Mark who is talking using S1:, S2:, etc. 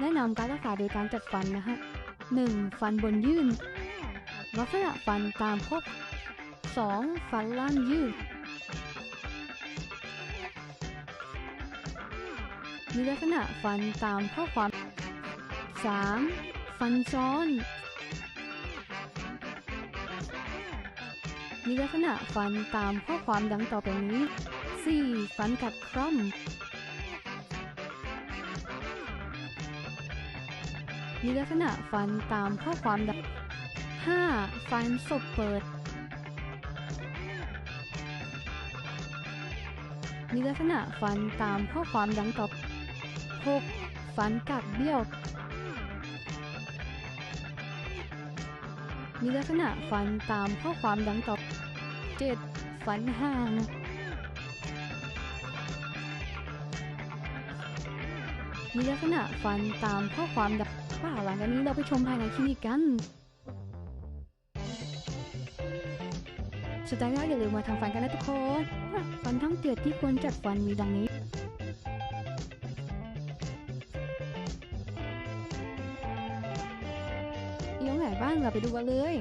S1: แนะนำการรักษาโดยการจัดฟันนะฮะ 1. ฟันบนยื่น ลักษณะฟันตามพบ 2. ฟันล่างยืดมีลักษณะฟันตามข้อความ 3. ฟันซ้อน มีลักษณะฟันตามข้อความดังต่อไปนี้ 4. ฟันกัดคร่อม มีลักษณะฟันตามข้อความดัง 5. ฟันศพเปิด มีลักษณะฟันตามข้อความดังต่อ 6. ฟันกัดเบี้ยว มีลักษณะฟันตามข้อความดังต่อ 7. ฟันห่าง มีลักษณะฟันตามข้อความดังว่าหลังจากนี้เราไปชมภายในคลินิกกันสุดท้ายแล้วอย่าลืมมาทำฟันกันนะทุกคนฟันทั้งเตือดที่ควรจัดฟันมีดังนี้เอียงไหนบ้างเราไปดูกันเลย